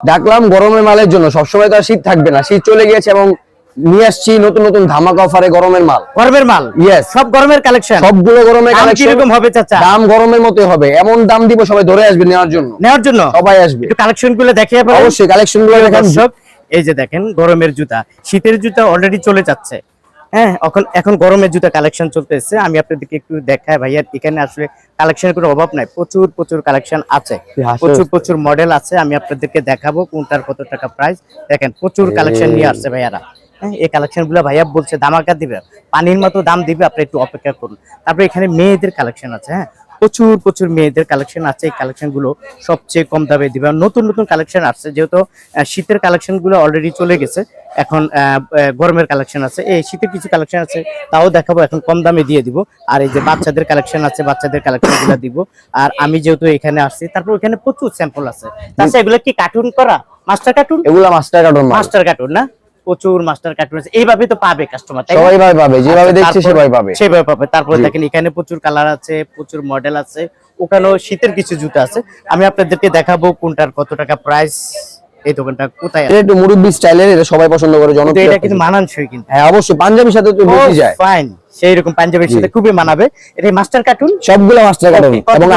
ডাকলাম গরমের মালের জন্য। সবসময় তো আর শীত থাকবে না। শীত চলে গিয়েছে এবং নিয়ে আসছি নতুন নতুন ধামাকা অফারে গরমের মাল। গরমের মাল? ইয়েস সব গরমের কালেকশন সবগুলো গরমের কালেকশন কীরকম হবে চাচা? দাম গরমের মতোই হবে। এমন দাম দিব সবাই ধরে আসবে নেওয়ার জন্য। নেওয়ার জন্য? সবাই আসবে। কালেকশনগুলো দেখে অবশ্যই কালেকশনগুলো দেখেন দর্শক এই যে দেখেন গরমের জুতা। শীতের জুতা অলরেডি চলে যাচ্ছে। হ্যাঁ এখন এখন গরমের জুতা কালেকশন চলতেছে। আমি আপনাদেরকে একটু দেখায় ভাইয়া এখানে আসলে কালেকশনের কোনো অভাব নাই। প্রচুর প্রচুর কালেকশন আছে। প্রচুর প্রচুর মডেল আছে। আমি আপনাদেরকে দেখাবো কোনটার কত টাকা প্রাইস দেখেন প্রচুর কালেকশন নিয়ে আসছে ভাইয়ারা। হ্যাঁ এই কালেকশনগুলো ভাইয়া বলছে দামাকা দিবে। পানির মতো দাম দিবে আপনি একটু অপেক্ষা করুন। তারপরে এখানে মেয়েদের কালেকশন আছে হ্যাঁ। প্রচুর প্রচুর মেয়েদের কালেকশন আছে। এই কালেকশনগুলো সবচেয়ে কম দামে দিবে। নতুন নতুন কালেকশন আসছে যেহেতু শীতের কালেকশনগুলো অলরেডি চলে গেছে। এখন গরমের কালেকশন আছে। এই শীতের কিছু কালেকশন আছে তাও দেখাবো এখন কম দামে দিয়ে দিব। আর এই যে বাচ্চাদের কালেকশন আছে বাচ্চাদের কালেকশনগুলো দিব। আর আমি যেহেতু এখানে আসছি তারপর এখানে প্রচুর স্যাম্পল আছে। তাছাড়া এগুলো কি কার্টুন করা? মাস্টার কার্টুন এগুলা মাস্টার কার্টুন মাস্টার কার্টুন না? প্রচুর মাস্টার কার্টুন আছে। এইভাবে তো পাবে কাস্টমার? সবাই ভাবে পাবে যেভাবে আচ্ছা, দেখছে সবাই সেভাবে পাবে। সেভাবে পাবে। তারপরে দেখেন এখানে প্রচুর কালার আছে প্রচুর মডেল আছে ওখানেও শীতের কিছু জুতা আছে। আমি আপনাদেরকে দেখাবো কোনটার কত টাকা প্রাইস এই দোকানটা কোথায় আছে। এটা মুরব্বি স্টাইলের এটা সবাই পছন্দ করে জনপ্রিয় এটা কিন্তু মানানসই কিন্তু। হ্যাঁ অবশ্যই পাঞ্জাবির সাথে তো বেশি যায়। ফাইন সেই রকম পাঞ্জাবের সাথে খুবই মানাবে। এটা মাস্টার কার্টুন? সবগুলো মাস্টার কার্টুন এবং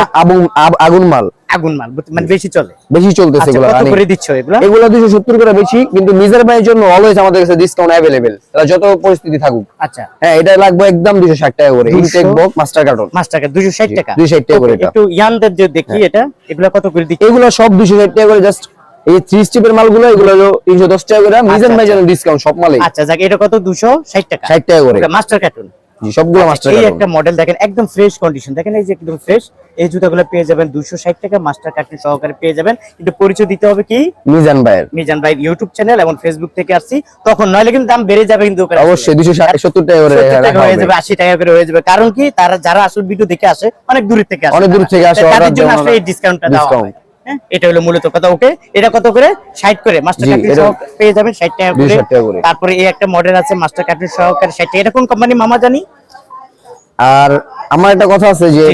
আগুন মাল। আগুন মাল মানে বেশি চলে। বেশি চলতেছে আচ্ছা এগুলো কত করে দিচ্ছ এগুলো? এগুলো দুশো সত্তর করে বেশি কিন্তু নিজের ভাইয়ের জন্য অলওয়েজ আমাদের কাছে ডিসকাউন্ট অ্যাভেলেবেল যত পরিস্থিতি থাকুক। আচ্ছা। হ্যাঁ এটা লাগবে একদম দুশো ষাট টাকা করে। 260 ইনটেক বক মাস্টার কার্টুন মাস্টার ষাট জি, টাকা? 260 টাকা করে এটা। একটু ইয়ানদের যে দেখি এটা এগুলো কত করে দিচ্ছ? এগুলো সব দুশো ষাট টাকা করে জাস্ট এই থ্রি স্টিপের মালগুলো এগুলো তিনশো দশ টাকা করে। মিজান ভাই জন্য ডিসকাউন্ট সব মালে আচ্ছা যাক এটা কত? দুশো ষাট টাকা। ষাট টাকা করে। মাস্টার কার্টুন জি সবগুলো মাস্টার এই একটা মডেল দেখেন একদম ফ্রেশ কন্ডিশন দেখেন এই যে একদম ফ্রেশ এই জুতাগুলো পেয়ে যাবেন দুশো ষাট টাকা মাস্টার সহকারে পেয়ে যাবেন। কিন্তু পরিচয় দিতে হবে কি? মিজান ভাইয়ের। মিজান ভাই ইউটিউব চ্যানেল এবং ফেসবুক থেকে আসছি। তখন নইলে কিন্তু দাম বেড়ে যাবে কিন্তু। অবশ্যই দুশো সত্তর টাকা করে 70 টাকা রাখা হয়ে যাবে আশি টাকা করে হয়ে যাবে। কারণ কি? তারা যারা আসল ভিডিও দেখে আসে অনেক দূর থেকে আসে। অনেক দূর থেকে আসে, তাদের জন্য আসলে এই ডিসকাউন্টটা দেওয়া হ্যাঁ, এটা হলো মূলত কথা ওকে এটা কত করে? 60 করে। মাস্টার জি, সহ পেয়ে যাবেন 60 টাকা করে। 260 টাকা করে। তারপরে এই একটা মডেল আছে মাস্টার কার্টুন সহকারে 60 টাকা। এটা কোন কোম্পানি মামা জানি? আর আমার একটা কথা আছে যে।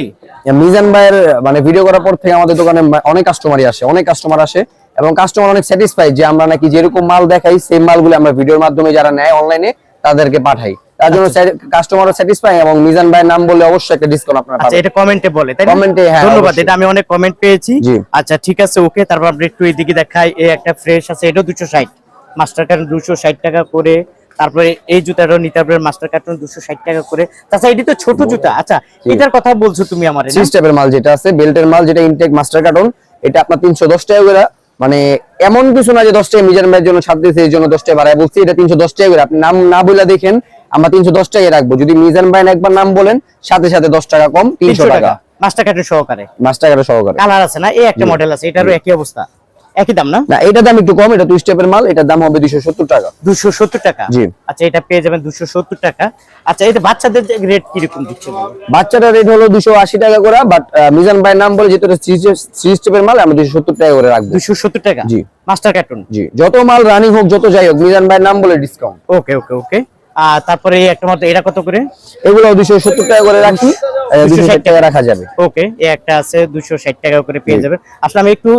মিজান ভাইয়ের মানে ভিডিও করার পর থেকে আমাদের দোকানে অনেক কাস্টমারই আসে অনেক কাস্টমার আসে এবং কাস্টমার অনেক স্যাটিসফাইড যে আমরা নাকি যেরকম মাল দেখাই সেই মালগুলো আমরা ভিডিওর মাধ্যমে যারা নেয় অনলাইনে তাদেরকে পাঠাই। তার জন্য আচ্ছা। কাস্টমারও স্যাটিসফাই এবং মিজান ভাইয়ের নাম বললে অবশ্যই একটা ডিসকাউন্ট আপনারা আচ্ছা এটা কমেন্টে বলে তাই Comment হ্যাঁ, ধন্যবাদ এটা আমি অনেক কমেন্ট পেয়েছি। আচ্ছা ঠিক আছে ওকে তারপর একটু এদিকে দেখাই এই একটা ফ্রেশ আছে এটাও 260 মাস্টার কার্টুন 260 টাকা করে তারপরে এই নিতে পারবেন মাস্টার কার্টুন 260 টাকা করে। তাছাড়া এটি তো ছোট জুতা। আচ্ছা এটার কথা বলছো তুমি আমারে? স্টেপের মাল যেটা আছে বেল্টের মাল যেটা ইনটেক মাস্টার কার্টন এটা আপনার তিনশো দশ টাকা করে। মানে এমন কিছু না যে দশ টাকা মিজান ভাইয়ের জন্য ছাড় দিয়েছে এই জন্য দশ টাকা বাড়ায় বলছি এটা তিনশো দশ টাকা করে। আপনি নাম না বলে দেখেন আমরা তিনশো দশ টাকায় রাখব। যদি মিজান ভাই একবার নাম বলেন সাথে সাথে দশ টাকা কম তিনশো টাকা। মাস্টার সহকারে। মাস্টার সহকারে। কালার আছে না? এই একটা মডেল আছে। এটারও একই অবস্থা। একই দাম না? দাম একটু কম এটা দুই স্টেপের মাল এটার দাম হবে টাকা। জি। আচ্ছা এটা পেয়ে যাবেন টাকা। আচ্ছা এটা বাচ্চাদের রেট দিচ্ছে? রেট হলো আশি টাকা করে বাট মিজান ভাইয়ের নাম বলে থ্রি স্টেপের মাল আমরা দুশো সত্তর টাকা করে রাখব। দুশো সত্তর টাকা? জি। মাস্টার কার্টুন জি। যত মাল রানিং হোক যত যাই হোক মিজান ভাইয়ের নাম বলে ডিসকাউন্ট ওকে ওকে ওকে আর তারপরে একটা মতো এটা কত করে? এগুলো টাকা করে রাখি 260 টাকা। রাখা যাবে। ওকে এই একটা আছে দুশো ষাট টাকা করে পেয়ে যাবেন আসলে আমি একটু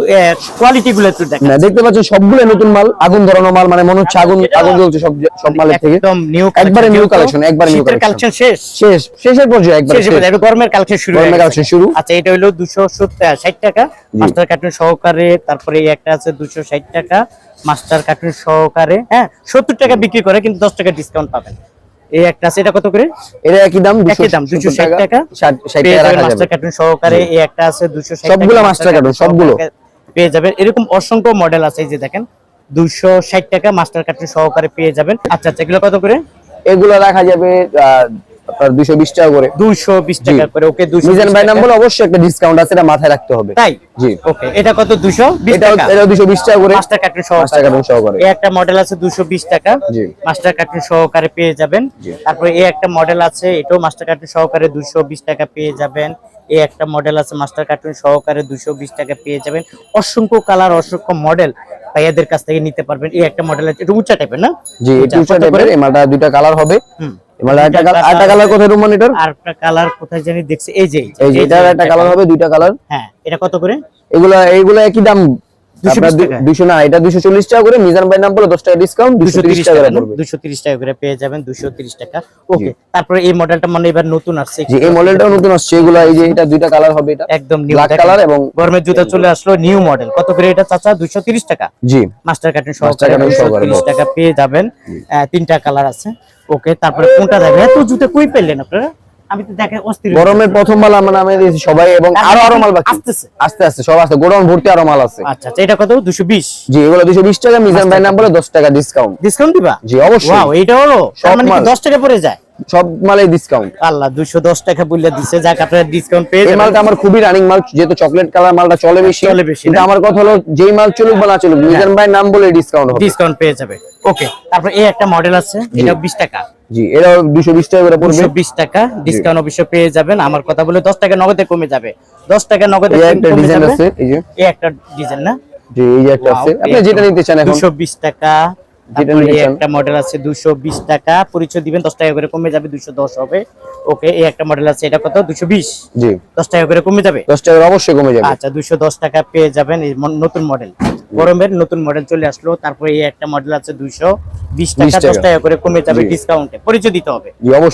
কোয়ালিটি গুলো একটু দেখাই না দেখতে পাচ্ছেন সবগুলো নতুন মাল আগুন ধরানো মাল মানে মনে হচ্ছে আগুন আগুন জ্বলছে সব সব মালের থেকে। একদম নিউ একবারে new collection, একবারে new কালেকশন শেষ। শেষ শেষের পর্যায়ে একবার শেষ। এবার এবার গরমের কালেকশন শুরু গরমের। শুরু। আচ্ছা এটা হলো টাকা। মাস্টার কার্টুন সহকারে তারপরে এই একটা আছে দুশো ষাট টাকা। মাস্টার কার্টুন সহকারে হ্যাঁ সত্তর টাকা বিক্রি করে কিন্তু দশ টাকা ডিসকাউন্ট পাবেন এই একটা আছে এটা কত করে? এটা একই দাম একই দাম দুশো ষাট টাকা ষাট- ষাট পেয়ে টাকা রাখা মাস্টার যাবে কার্টুন সহকারে এই একটা আছে দুশো ষাট সবগুলো মাস্টার কার্টুন সবগুলো। পেয়ে যাবেন। এরকম অসংখ্য মডেল আছে এই যে দেখেন দুশো ষাট টাকা মাস্টার কার্টুন সহকারে পেয়ে যাবেন। আচ্ছা আচ্ছা এগুলো কত করে? এগুলো রাখা যাবে আপনার দুইশো বিশ টাকা করে। দুশো বিশ টাকা করে ওকে দুশো মিজান ভাই নাম বলে অবশ্যই একটা ডিসকাউন্ট আছে এটা মাথায় রাখতে হবে। তাই? জি। ওকে এটা কত দুশো বিশ এটা টাকা? এটা দুশো বিশ টাকা করে। মাস্টার কার্টুন মাস্টার সহকারে কার্টুন সহকারে। এই একটা মডেল আছে দুশো বিশ টাকা। জি। মাস্টার কার্টুন সহকারে পেয়ে যাবেন। তারপরে এই একটা মডেল আছে এটাও মাস্টার কার্টুন সহকারে দুশো বিশ টাকা পেয়ে যাবেন। এই একটা মডেল আছে মাস্টার কার্টুন সহকারে দুশো বিশ টাকা পেয়ে যাবেন। অসংখ্য কালার অসংখ্য মডেল ভাইয়াদের কাছ থেকে নিতে পারবেন। এই একটা মডেল আছে এটা উঁচা টাইপের না? জি এই উঁচা? টাইপের এই মালটা দুইটা কালার হবে। হুম। একটা কালার একটা কালার কোথায় রুমান এটার আর একটা কালার কোথায় জানি দেখছি এই যে এই যে এটার একটা কালার হবে দুইটা কালার হ্যাঁ এটা কত করে? এগুলা এইগুলা একই দাম। আপনার 220 টাকা না এটা করে মিজান ভাই নাম বলে টাকা ডিসকাউন্ট দুশো 230 তিরিশ টাকা টাকা না? পড়বে 230 টাকা করে পেয়ে যাবেন 230 টাকা। ওকে তারপরে এই মডেলটা মানে এবার নতুন আসছে। এই মডেলটাও নতুন আসছে এগুলা এই যে এটা দুইটা কালার হবে এটা। একদম নিউ ব্ল্যাক কালার এবং গরমের জুতা চলে আসলো নিউ মডেল কত করে এটা চাচা? 230 টাকা? জি। মাস্টার কার্টুন Master সহকারে carton সহকারে, 230 টাকা পেয়ে যাবেন। তিনটা কালার আছে। ওকে তারপরে কোনটা এত জুতা কই পেলেন আপনারা? আমি তো দেখে অস্থির গরমের প্রথম মাল আমরা নামে দিয়েছি সবাই এবং আরও আরও মাল বাকি। আসতেছে। আস্তে আস্তে সব আসতে। গোডাউন ভর্তি আরও মাল আছে। আচ্ছা আচ্ছা এটা কত? 220 জি এগুলো দুশো বিশ টাকা। মিজান ভাই নাম বলে দশ টাকা ডিসকাউন্ট ডিসকাউন্ট দিবা? জি অবশ্যই। ওয়াও হলো তার মানে। 10 টাকা পড়ে যায়? সব মালে ডিসকাউন্ট আল্লাহ 210 টাকা বললে দিছে যাক আপনারা ডিসকাউন্ট পেয়ে যাবেন। মালটা আমার খুবই রানিং মাল যেহেতু চকলেট কালার মালটা চলে বেশি। চলে বেশি, কিন্তু আমার কথা হলো যেই মাল চলুক বা না চলুক মিজান ভাই নাম বলে ডিসকাউন্ট হবে। ডিসকাউন্ট পেয়ে যাবে। ওকে তারপর এই একটা মডেল আছে এটা 20 টাকা। জি এটা দুশো বিশ টাকা করে পড়বে। 220 টাকা ডিসকাউন্ট অবশ্য পেয়ে যাবেন। আমার কথা বলে 10 টাকা নগদে কমে যাবে। 10 টাকা নগদে এই একটা ডিজাইন আছে এই যে। এই একটা ডিজাইন না? জি এই একটা আছে। আপনি যেটা নিতে চান এখন। 220 টাকা। এই একটা মডেল আছে 220 টাকা। পরিচয় দিবেন 10 টাকা করে কমে যাবে 210 হবে। ওকে এই একটা মডেল আছে এটা কত? 220 জি। 10 টাকা করে কমে যাবে? টাকা অবশ্যই কমে যাবে। আচ্ছা 210 টাকা পেয়ে যাবেন এই নতুন মডেল গরমের নতুন মডেল চলে আসলো তারপরে এই একটা মডেল আছে 220 টাকা 20 টাকা। 10 টাকা। করে কমে যাবে। ডিসকাউন্টে পরিচয় দিতে হবে।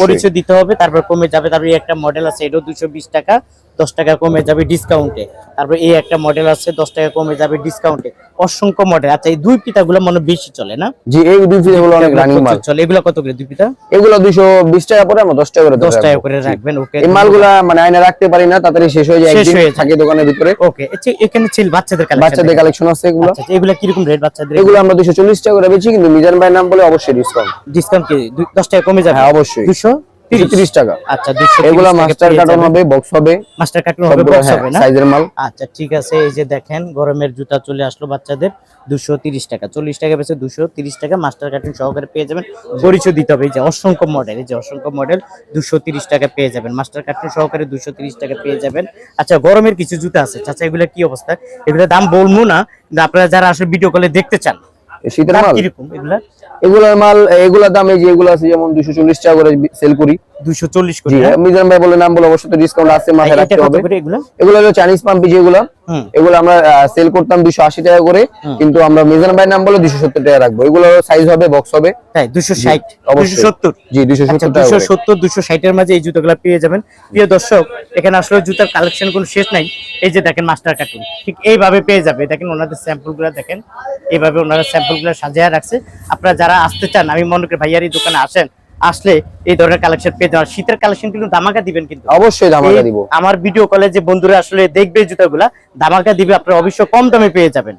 পরিচয় দিতে হবে তারপর কমে যাবে। তারপর এই একটা মডেল আছে এটাও 220 টাকা। দশ টাকা কমে যাবে ডিসকাউন্টে তারপর এই একটা মডেল আছে দশ টাকা কমে যাবে ডিসকাউন্টে অসংখ্য মডেল আচ্ছা এই দুই পিতাগুলো মনে বেশি চলে না? জি এই দুই পিতাগুলো অনেক রানিং মাল। চলে? এগুলো কত করে দুই পিতা? এগুলো 220 টাকা করে আমরা 10 টাকা করে 10 টাকা করে রাখবেন ওকে এই মালগুলো মানে আয়না রাখতে পারি না তাড়াতাড়ি শেষ হয়ে যায় একদিন থাকে দোকানের ভিতরে। ওকে আচ্ছা এখানে ছিল বাচ্চাদের কালেকশন বাচ্চাদের কালেকশন আছে এগুলো। আচ্ছা এগুলো কি রকম রেট বাচ্চাদের? এগুলো আমরা 240 টাকা করে বেচি কিন্তু মিজান ভাই নাম বলে অবশ্যই ডিসকাউন্ট ডিসকাউন্ট কি? 10 টাকা কমে যাবে? হ্যাঁ অবশ্যই। 200 30 টাকা। আচ্ছা 200 এগুলা মাস্টার কার্টন হবে বক্স হবে মাস্টার কার্টন হবে বক্স হ্যাঁ, হবে না? সাইজের মাল। আচ্ছা ঠিক আছে এই যে দেখেন গরমের জুতা চলে আসলো বাচ্চাদের 230 টাকা। 40 টাকা বেচে 230 টাকা মাস্টার কার্টন সহকারে পেয়ে যাবেন। পরিচয় দিতে হবে এই যে অসংখ্য মডেল এই যে অসংখ্য মডেল 230 টাকা পেয়ে যাবেন। মাস্টার কার্টন সহকারে 230 টাকা পেয়ে যাবেন। আচ্ছা গরমের কিছু জুতা আছে। চাচা এগুলা কি অবস্থা? এগুলা দাম বলব না আপনারা যারা আসলে ভিডিও কলে দেখতে চান শীতের মাল? কীরকম এগুলা? এগুলোর মাল এগুলোর দাম এই যে এগুলো আছে যেমন দুশো চল্লিশ টাকা করে সেল করি। করে মিজান ভাই বলে নাম বলে অবশ্যই ডিসকাউন্ট আছে মাথায় রাখতে হবে। এগুলো? এগুলো হলো চাইনিজ পাম্পি যেগুলো এগুলো। আমরা সেল করতাম দুশো আশি টাকা করে কিন্তু আমরা মিজান ভাই নাম বলে দুশো সত্তর টাকা রাখব। এগুলো সাইজ হবে বক্স হবে। তাই জি আচ্ছা মাঝে এই জুতোগুলো পেয়ে যাবেন। প্রিয় দর্শক এখানে আসলে জুতার কালেকশন কোনো শেষ নাই। এই যে দেখেন মাস্টার কার্টুন ঠিক এইভাবে পেয়ে যাবে। দেখেন ওনাদের স্যাম্পলগুলো দেখেন। এইভাবে ওনারা স্যাম্পলগুলো সাজিয়ে রাখছে। আপনারা যারা আসতে চান আমি মনে করি ভাইয়ার এই দোকানে আসেন আসলে এই ধরনের কালেকশন পেয়ে যাওয়ার শীতের কালেকশন কিন্তু দামাকা দিবেন কিন্তু। অবশ্যই ধামাকা দিব। আমার ভিডিও কলে যে বন্ধুরা আসলে দেখবে জুতাগুলা ধামাকা দিবে আপনারা অবশ্যই কম দামে পেয়ে যাবেন।